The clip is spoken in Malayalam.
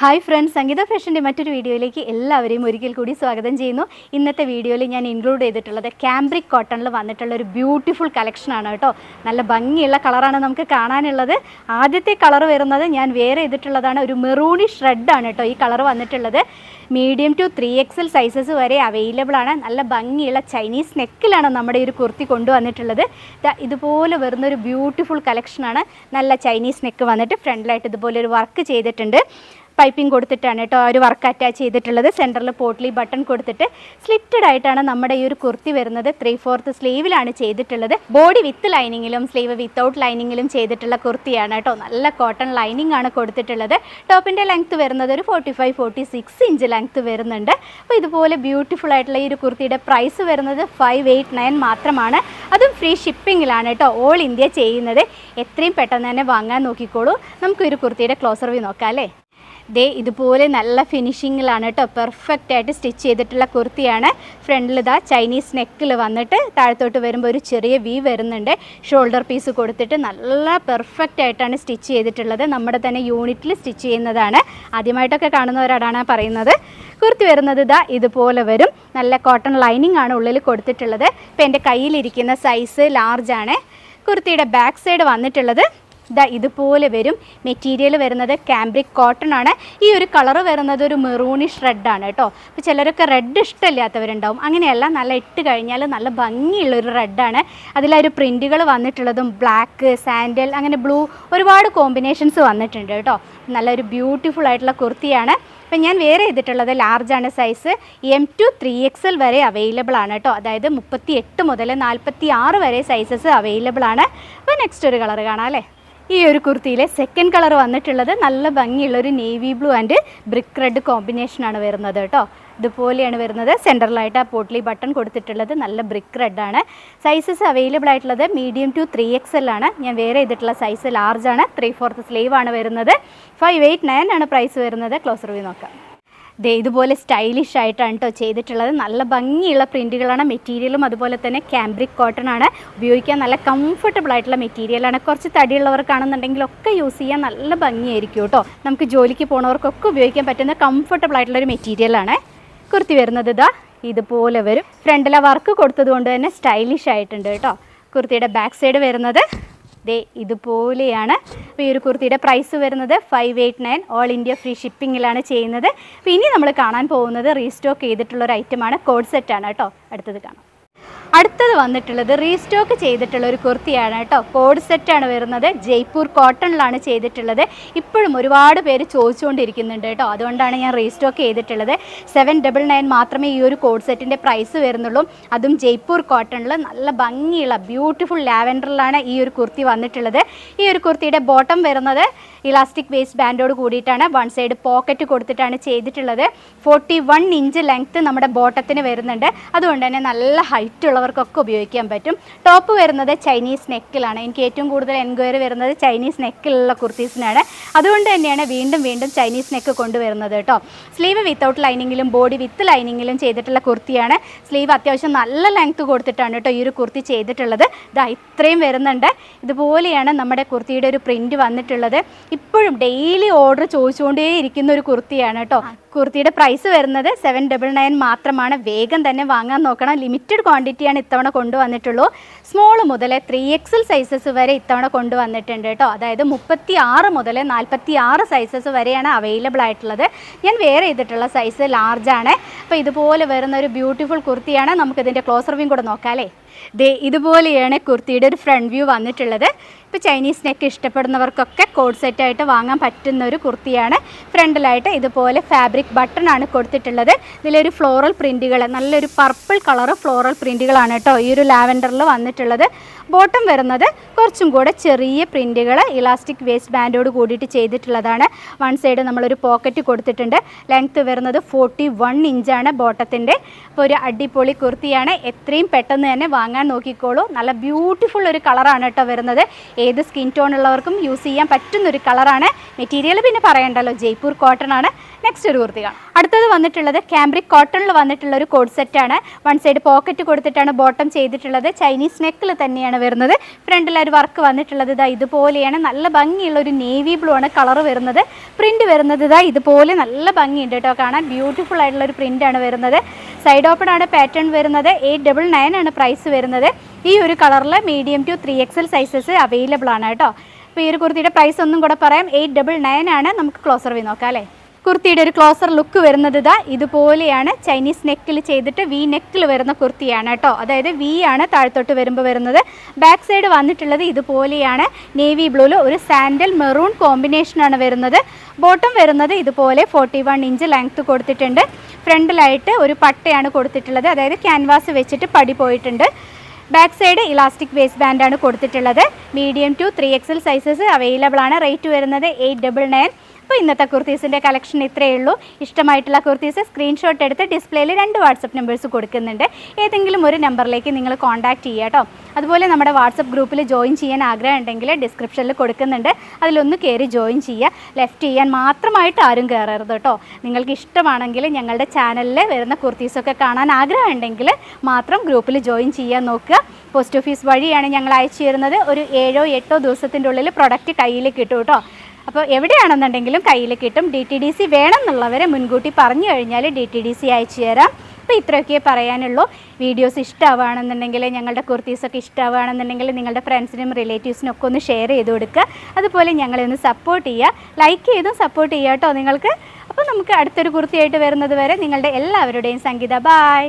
ഹായ് ഫ്രണ്ട്സ് സംഗീത ഫാഷന്റെ മറ്റൊരു വീഡിയോയിലേക്ക് എല്ലാവരെയും ഒരിക്കൽ കൂടി സ്വാഗതം ചെയ്യുന്നു. ഇന്നത്തെ വീഡിയോയിൽ ഞാൻ ഇൻക്ലൂഡ് ചെയ്തിട്ടുള്ളത് ക്യാമ്പ്രിക് കോട്ടണിൽ വന്നിട്ടുള്ള ഒരു ബ്യൂട്ടിഫുൾ കളക്ഷനാണ് കേട്ടോ. നല്ല ഭംഗിയുള്ള കളറാണ് നമുക്ക് കാണാനുള്ളത്. ആദ്യത്തെ കളർ വരുന്നത് ഞാൻ വേറെ ചെയ്തിട്ടുള്ളതാണ് ഒരു മെറൂണിഷ് റെഡാണ് കേട്ടോ ഈ കളർ വന്നിട്ടുള്ളത്. Medium to three XL sizes വരെ അവൈലബിൾ ആണ്. നല്ല ഭംഗിയുള്ള ചൈനീസ് നെക്കിലാണ് നമ്മുടെ ഈ ഒരു കുർത്തി കൊണ്ടുവന്നിട്ടുള്ളത്. ഇതുപോലെ വരുന്ന ഒരു ബ്യൂട്ടിഫുൾ കളക്ഷനാണ് നല്ല ചൈനീസ് നെക്ക് വന്നിട്ട് ഫ്രണ്ടിലായിട്ട് ഇതുപോലെ ഒരു വർക്ക് ചെയ്തിട്ടുണ്ട്. പൈപ്പിംഗ് കൊടുത്തിട്ടാണ് കേട്ടോ ഒരു വർക്ക് അറ്റാച്ച് ചെയ്തിട്ടുള്ളത്. സെന്ററിൽ പോട്ട്ലി ബട്ടൺ കൊടുത്തിട്ട് സ്ലിറ്റഡ് ആയിട്ടാണ് നമ്മുടെ ഈ ഒരു കുർത്തി വരുന്നത്. ത്രീ ഫോർത്ത് സ്ലീവിലാണ് ചെയ്തിട്ടുള്ളത്. ബോഡി വിത്ത് ലൈനിങ്ങിലും സ്ലീവ് വിത്തൗട്ട് ലൈനിങ്ങിലും ചെയ്തിട്ടുള്ള കുർത്തിയാണ് കേട്ടോ. നല്ല കോട്ടൺ ലൈനിങ് ആണ് കൊടുത്തിട്ടുള്ളത്. ടോപ്പിന്റെ ലെങ്ത്ത് വരുന്നത് ഒരു forty five forty six inch length വരുന്നുണ്ട്. അപ്പോൾ ഇതുപോലെ ബ്യൂട്ടിഫുൾ ആയിട്ടുള്ള ഈ ഒരു കുർത്തിയുടെ പ്രൈസ് വരുന്നത് ഫൈവ് എയ്റ്റ് നയൻ മാത്രമാണ്. അതും ഫ്രീ ഷിപ്പിങ്ങിലാണ് കേട്ടോ ഓൾ ഇന്ത്യ ചെയ്യുന്നത്. എത്രയും പെട്ടെന്ന് തന്നെ വാങ്ങാൻ നോക്കിക്കോളൂ. നമുക്ക് ഈ ഒരു കുർത്തിയുടെ ക്ലോസർ വ്യൂ നോക്കാം അല്ലേ? ദേ ഇതുപോലെ നല്ല ഫിനിഷിങ്ങിലാണ് കേട്ടോ പെർഫെക്റ്റ് ആയിട്ട് സ്റ്റിച്ച് ചെയ്തിട്ടുള്ള കുർത്തിയാണ്. ഫ്രണ്ടിൽ ഇതാ ചൈനീസ് നെക്കിൽ വന്നിട്ട് താഴത്തോട്ട് വരുമ്പോൾ ഒരു ചെറിയ വി വരുന്നുണ്ട്. ഷോൾഡർ പീസ് കൊടുത്തിട്ട് നല്ല പെർഫെക്റ്റ് ആയിട്ടാണ് സ്റ്റിച്ച് ചെയ്തിട്ടുള്ളത്. നമ്മുടെ തന്നെ യൂണിറ്റിൽ സ്റ്റിച്ച് ചെയ്യുന്നതാണ്. ആദ്യമായിട്ടൊക്കെ കാണുന്നവരോടാണ് പറയുന്നത്. കുർത്തി വരുന്നത് ഇതാ ഇതുപോലെ വരും. നല്ല കോട്ടൺ ലൈനിങ് ആണ് ഉള്ളിൽ കൊടുത്തിട്ടുള്ളത്. ഇപ്പം എന്റെ കയ്യിലിരിക്കുന്ന സൈസ് ലാർജാണ് കുർത്തിയുടെ ബാക്ക് സൈഡ് വന്നിട്ടുള്ളത്. ഇതാ ഇതുപോലെ വരും. മെറ്റീരിയൽ വരുന്നത് ക്യാമ്പ്രിക് കോട്ടൺ ആണ്. ഈ ഒരു കളർ വരുന്നത് ഒരു മെറൂണിഷ് റെഡ് ആണ് കേട്ടോ. അപ്പോൾ ചിലരൊക്കെ റെഡ് ഇഷ്ടമില്ലാത്തവരുണ്ടാവും. അങ്ങനെയല്ല നല്ല ഇട്ട് കഴിഞ്ഞാൽ നല്ല ഭംഗിയുള്ളൊരു റെഡാണ് അതിലൊരു പ്രിന്റുകൾ വന്നിട്ടുള്ളതും ബ്ലാക്ക് സാൻഡൽ അങ്ങനെ ബ്ലൂ ഒരുപാട് കോമ്പിനേഷൻസ് വന്നിട്ടുണ്ട് കേട്ടോ. നല്ലൊരു ബ്യൂട്ടിഫുൾ ആയിട്ടുള്ള കുർത്തിയാണ് അപ്പം ഞാൻ വേറെ ചെയ്തിട്ടുള്ളത് ലാർജാണ് size M to three X L വരെ അവൈലബിൾ ആണ് കേട്ടോ. അതായത് മുപ്പത്തി എട്ട് മുതൽ നാൽപ്പത്തി ആറ് വരെ സൈസസ് അവൈലബിൾ ആണ്. അപ്പോൾ നെക്സ്റ്റ് ഒരു കളർ കാണാം അല്ലേ? ഈ ഒരു കുർത്തിയിലെ സെക്കൻഡ് കളർ വന്നിട്ടുള്ളത് നല്ല ഭംഗിയുള്ള ഒരു navy blue and brick red കോമ്പിനേഷനാണ് വരുന്നത് കേട്ടോ. ഇതുപോലെയാണ് വരുന്നത്. സെന്ററിലായിട്ട് ആ പോട്ട്ലി ബട്ടൺ കൊടുത്തിട്ടുള്ളത് നല്ല ബ്രിക്ക് റെഡാണ് സൈസസ് അവൈലബിൾ ആയിട്ടുള്ളത് medium to three X L ആണ്. ഞാൻ വേറെ ചെയ്തിട്ടുള്ള സൈസ് ലാർജ് ആണ്. ത്രീ ഫോർത്ത് സ്ലീവ് ആണ് വരുന്നത്. ഫൈവ് എയ്റ്റ് നയൻ ആണ് പ്രൈസ് വരുന്നത്. ക്ലോസർ വ്യൂ നോക്കാം. ദേ ഇതുപോലെ സ്റ്റൈലിഷ് ആയിട്ടാണ് കേട്ടോ ചെയ്തിട്ടുള്ളത്. നല്ല ഭംഗിയുള്ള പ്രിന്റുകളാണ് മെറ്റീരിയലും അതുപോലെ തന്നെ ക്യാമ്പ്രിക് കോട്ടൺ ആണ്. ഉപയോഗിക്കാൻ നല്ല കംഫർട്ടബിൾ ആയിട്ടുള്ള മെറ്റീരിയലാണ് കുറച്ച് തടിയുള്ളവർക്കാണെന്നുണ്ടെങ്കിൽ ഒക്കെ യൂസ് ചെയ്യാൻ നല്ല ഭംഗിയായിരിക്കും കേട്ടോ നമുക്ക് ജോലിക്ക് പോണവർക്കൊക്കെ ഉപയോഗിക്കാൻ പറ്റുന്ന കംഫർട്ടബിൾ ആയിട്ടുള്ള ഒരു മെറ്റീരിയലാണ് കുർത്തി വരുന്നത് ഇതാ ഇതുപോലെ വരും. ഫ്രണ്ടിലെ വർക്ക് കൊടുത്തത് കൊണ്ട് തന്നെ സ്റ്റൈലിഷ് ആയിട്ടുണ്ട് കേട്ടോ കുർത്തിയുടെ ബാക്ക് സൈഡ് വരുന്നത്. ദേ ഇതുപോലെയാണ്. അപ്പോൾ ഈ ഒരു കുർത്തിയുടെ പ്രൈസ് വരുന്നത് five eight nine all India free ഷിപ്പിങ്ങിലാണ് ചെയ്യുന്നത്. അപ്പോൾ ഇനി നമ്മൾ കാണാൻ പോകുന്നത് റീസ്റ്റോക്ക് ചെയ്തിട്ടുള്ള ഒരു ഐറ്റമാണ് കോഡ് സെറ്റാണ് കേട്ടോ. അടുത്തത് കാണാം. അടുത്തത് വന്നിട്ടുള്ളത് റീസ്റ്റോക്ക് ചെയ്തിട്ടുള്ള ഒരു കുർത്തിയാണ് കേട്ടോ. കോഡ് സെറ്റാണ് വരുന്നത്. ജയ്പൂർ കോട്ടണിലാണ് ചെയ്തിട്ടുള്ളത്. ഇപ്പോഴും ഒരുപാട് പേര് ചോദിച്ചുകൊണ്ടിരിക്കുന്നുണ്ട് കേട്ടോ. അതുകൊണ്ടാണ് ഞാൻ റീസ്റ്റോക്ക് ചെയ്തിട്ടുള്ളത്. സെവൻ ഡബിൾ നയൻ മാത്രമേ ഈ ഒരു കോഡ് സെറ്റിന്റെ പ്രൈസ് വരുന്നുള്ളൂ. അതും ജയ്പൂർ കോട്ടണിൽ നല്ല ഭംഗിയുള്ള ബ്യൂട്ടിഫുൾ ലാവൻഡറിലാണ് ഈ ഒരു കുർത്തി വന്നിട്ടുള്ളത്. ഈ ഒരു കുർത്തിയുടെ ബോട്ടം വരുന്നത് ഇലാസ്റ്റിക് വേസ്റ്റ് ബാൻഡോട് കൂടിയിട്ടാണ്. വൺ സൈഡ് പോക്കറ്റ് കൊടുത്തിട്ടാണ് ചെയ്തിട്ടുള്ളത്. ഫോർട്ടി വൺ ഇഞ്ച് ലെങ്ത്ത് നമ്മുടെ ബോട്ടത്തിന് വരുന്നുണ്ട്. അതുകൊണ്ട് തന്നെ നല്ല ഹൈറ്റ് ഉള്ളവർക്കൊക്കെ ഉപയോഗിക്കാൻ പറ്റും. ടോപ്പ് വരുന്നത് ചൈനീസ് നെക്കിലാണ് എനിക്ക് ഏറ്റവും കൂടുതൽ എൻക്വയറി വരുന്നത് ചൈനീസ് നെക്കിലുള്ള കുർത്തീസിനാണ്. അതുകൊണ്ട് തന്നെയാണ് വീണ്ടും വീണ്ടും ചൈനീസ് നെക്ക് കൊണ്ടുവരുന്നത് കേട്ടോ. സ്ലീവ് വിത്തൗട്ട് ലൈനിങ്ങിലും ബോഡി വിത്ത് ലൈനിങ്ങിലും ചെയ്തിട്ടുള്ള കുർത്തിയാണ്. സ്ലീവ് അത്യാവശ്യം നല്ല ലെങ്ത്ത് കൊടുത്തിട്ടാണ് കേട്ടോ ഈ ഒരു കുർത്തി ചെയ്തിട്ടുള്ളത്. ഇതാ ഇത്രയും വരുന്നുണ്ട്. ഇതുപോലെയാണ് നമ്മുടെ കുർത്തിയുടെ ഒരു പ്രിന്റ് വന്നിട്ടുള്ളത്. ഇപ്പോഴും ഡെയിലി ഓർഡർ ചോദിച്ചുകൊണ്ടേ ഇരിക്കുന്ന ഒരു കുർത്തിയാണ് കേട്ടോ. കുർത്തിയുടെ പ്രൈസ് വരുന്നത് സെവൻ ഡബിൾ നയൻ മാത്രമാണ്. വേഗം തന്നെ വാങ്ങാൻ നോക്കണം. ലിമിറ്റഡ് ക്വാണ്ടിറ്റിയാണ് ഇത്തവണ കൊണ്ടുവന്നിട്ടുള്ളൂ. സ്മോൾ മുതൽ ത്രീ എക്സൽ സൈസസ് വരെ ഇത്തവണ കൊണ്ടുവന്നിട്ടുണ്ട് കേട്ടോ. അതായത് മുപ്പത്തി ആറ് മുതൽ നാൽപ്പത്തി ആറ് സൈസസ് വരെയാണ് അവൈലബിൾ ആയിട്ടുള്ളത്. ഞാൻ വേറെ ചെയ്തിട്ടുള്ള സൈസ് ലാർജാണ് അപ്പോൾ ഇതുപോലെ വരുന്ന ഒരു ബ്യൂട്ടിഫുൾ കുർത്തിയാണ്. നമുക്കിതിന്റെ ക്ലോസർ വ്യൂ കൂടെ നോക്കാം അല്ലേ? ദേ ഇതുപോലെയാണ് കുർത്തിയുടെ ഒരു ഫ്രണ്ട് വ്യൂ വന്നിട്ടുള്ളത്. ഇപ്പോൾ ചൈനീസ് നെക്ക് ഇഷ്ടപ്പെടുന്നവർക്കൊക്കെ കോഡ് സെറ്റായിട്ട് വാങ്ങാൻ പറ്റുന്ന ഒരു കുർത്തിയാണ്. ഫ്രണ്ടിലായിട്ട് ഇതുപോലെ ഫാബ്രിക് ബട്ടൺ ആണ് കൊടുത്തിട്ടുള്ളത്. ഇതിലൊരു ഫ്ലോറൽ പ്രിന്റുകൾ നല്ലൊരു പർപ്പിൾ കളർ ഫ്ലോറൽ പ്രിന്റുകളാണ് കേട്ടോ ഈ ഒരു ലാവൻഡറിൽ വന്നിട്ടുള്ളത്. ബോട്ടം വരുന്നത് കുറച്ചും കൂടെ ചെറിയ പ്രിന്റുകൾ ഇലാസ്റ്റിക് വേസ്റ്റ് ബാൻഡോട് കൂടിയിട്ട് ചെയ്തിട്ടുള്ളതാണ്. വൺ സൈഡ് നമ്മളൊരു പോക്കറ്റ് കൊടുത്തിട്ടുണ്ട്. ലെങ്ത്ത് വരുന്നത് ഫോർട്ടി വൺ ഇഞ്ചാണ് ബോട്ടത്തിന്റെ. അപ്പോൾ ഒരു അടിപൊളി കുർത്തിയാണ്. എത്രയും പെട്ടെന്ന് തന്നെ വാങ്ങാൻ നോക്കിക്കോളൂ. നല്ല ബ്യൂട്ടിഫുൾ ഒരു കളറാണ് കേട്ടോ വരുന്നത്. ഏത് സ്കിൻ ടോൺ ഉള്ളവർക്കും യൂസ് ചെയ്യാൻ പറ്റുന്നൊരു കളറാണ്. മെറ്റീരിയൽ പിന്നെ പറയണ്ടല്ലോ ജയ്പൂർ കോട്ടൺ ആണ്. നെക്സ്റ്റ് ഒരു കുർത്തി അടുത്തത് വന്നിട്ടുള്ളത് ക്യാമ്പ്രിക് കോട്ടണിൽ വന്നിട്ടുള്ള ഒരു കോഡ് സെറ്റാണ് വൺ സൈഡ് പോക്കറ്റ് കൊടുത്തിട്ടാണ് ബോട്ടം ചെയ്തിട്ടുള്ളത്. ചൈനീസ് നെക്കിൽ തന്നെയാണ് വരുന്നത്. ഫ്രണ്ടിൽ ഒരു വർക്ക് വന്നിട്ടുള്ളത്. ഇതാ ഇതുപോലെയാണ്. നല്ല ഭംഗിയുള്ള ഒരു നേവി ബ്ലൂ ആണ് കളർ വരുന്നത്. പ്രിന്റ് വരുന്നത് ഇതാ ഇതുപോലെ നല്ല ഭംഗിയുണ്ട് കേട്ടോ. കാണാൻ ബ്യൂട്ടിഫുൾ ആയിട്ടുള്ള ഒരു പ്രിന്റ് ആണ് വരുന്നത്. സൈഡ് ഓപ്പൺ ആണ് പാറ്റേൺ വരുന്നത്. എയ്റ്റ് ഡബിൾ നയൻ ആണ് പ്രൈസ് വരുന്നത്. ഈ ഒരു കളറിൽ medium to three XL sizes available ആണ് കേട്ടോ. അപ്പോൾ ഈ ഒരു കുർത്തിയുടെ പ്രൈസ് ഒന്നും കൂടെ പറയാം. എയ്റ്റ് ഡബിൾ നയൻ ആണ്. നമുക്ക് ക്ലോസർ വി നോക്കാം അല്ലേ? കുർത്തിയുടെ ഒരു ക്ലോസർ ലുക്ക് വരുന്നത് ഇതാ ഇതുപോലെയാണ്. ചൈനീസ് നെക്കിൽ ചെയ്തിട്ട് വി നെക്കിൽ വരുന്ന കുർത്തിയാണ് കേട്ടോ. അതായത് വി ആണ് താഴത്തോട്ട് വരുമ്പോൾ വരുന്നത്. ബാക്ക് സൈഡ് വന്നിട്ടുള്ളത് ഇതുപോലെയാണ്. നേവി ബ്ലൂവിൽ ഒരു സാൻഡൽ മെറൂൺ കോമ്പിനേഷനാണ് വരുന്നത്. ബോട്ടം വരുന്നത് ഇതുപോലെ ഫോർട്ടി വൺ ഇഞ്ച് ലെങ്ത്ത് കൊടുത്തിട്ടുണ്ട് ഫ്രണ്ടിലായിട്ട് ഒരു പട്ടയാണ് കൊടുത്തിട്ടുള്ളത്. അതായത് ക്യാൻവാസ് വെച്ചിട്ട് പടി പോയിട്ടുണ്ട്. ബാക്ക് സൈഡ് ഇലാസ്റ്റിക് വേസ്റ്റ് ബാൻഡാണ് കൊടുത്തിട്ടുള്ളത്. Medium to three XL sizes available ആണ്. റേറ്റ് വരുന്നത് എയ്റ്റ് ഡബിൾ നയൻ അപ്പോൾ ഇന്നത്തെ കുർത്തീസിന്റെ കളക്ഷൻ ഇത്രയേ ഉള്ളൂ. ഇഷ്ടമായിട്ടുള്ള കുർത്തീസ് സ്ക്രീൻഷോട്ട് എടുത്ത് ഡിസ്പ്ലേയിൽ രണ്ട് വാട്സപ്പ് നമ്പേഴ്സ് കൊടുക്കുന്നുണ്ട്. ഏതെങ്കിലും ഒരു നമ്പറിലേക്ക് നിങ്ങൾ കോൺടാക്ട് ചെയ്യുക കേട്ടോ. അതുപോലെ നമ്മുടെ വാട്സപ്പ് ഗ്രൂപ്പിൽ ജോയിൻ ചെയ്യാൻ ആഗ്രഹം ഉണ്ടെങ്കിൽ ഡിസ്ക്രിപ്ഷനിൽ കൊടുക്കുന്നുണ്ട്. അതിലൊന്ന് കയറി ജോയിൻ ചെയ്യുക. ലെഫ്റ്റ് ചെയ്യാൻ മാത്രമായിട്ട് ആരും കയറരുത് കേട്ടോ. നിങ്ങൾക്ക് ഇഷ്ടമാണെങ്കിൽ ഞങ്ങളുടെ ചാനലിൽ വരുന്ന കുർത്തീസൊക്കെ കാണാൻ ആഗ്രഹം ഉണ്ടെങ്കിൽ മാത്രം ഗ്രൂപ്പിൽ ജോയിൻ ചെയ്യാൻ നോക്കുക. പോസ്റ്റ് ഓഫീസ് വഴിയാണ് ഞങ്ങൾ അയച്ചു തരുന്നത്. ഒരു ഏഴോ എട്ടോ ദിവസത്തിന്റെ ഉള്ളിൽ പ്രൊഡക്റ്റ് കയ്യിൽ കിട്ടും കേട്ടോ. അപ്പോൾ എവിടെയാണെന്നുണ്ടെങ്കിലും കയ്യിൽ കിട്ടും. ഡി ടി ഡി സി വേണം എന്നുള്ളവരെ മുൻകൂട്ടി പറഞ്ഞു കഴിഞ്ഞാൽ ഡി ടി ഡി സി അയച്ചു തരാം. അപ്പോൾ ഇത്രയൊക്കെ പറയാനുള്ളൂ. വീഡിയോസ് ഇഷ്ടമാവുകയാണെന്നുണ്ടെങ്കിൽ ഞങ്ങളുടെ കുർത്തീസൊക്കെ ഇഷ്ടമാവുകയാണെന്നുണ്ടെങ്കിൽ നിങ്ങളുടെ ഫ്രണ്ട്സിനും റിലേറ്റീവ്സിനും ഒക്കെ ഒന്ന് ഷെയർ ചെയ്ത് കൊടുക്കുക. അതുപോലെ ഞങ്ങളെ ഒന്ന് സപ്പോർട്ട് ചെയ്യുക. ലൈക്ക് ചെയ്തും സപ്പോർട്ട് ചെയ്യുക കേട്ടോ നിങ്ങൾക്ക്. അപ്പോൾ നമുക്ക് അടുത്തൊരു കുർത്തിയായിട്ട് വരുന്നത് വരെ നിങ്ങളുടെ എല്ലാവരുടെയും സംഗീത. ബായ്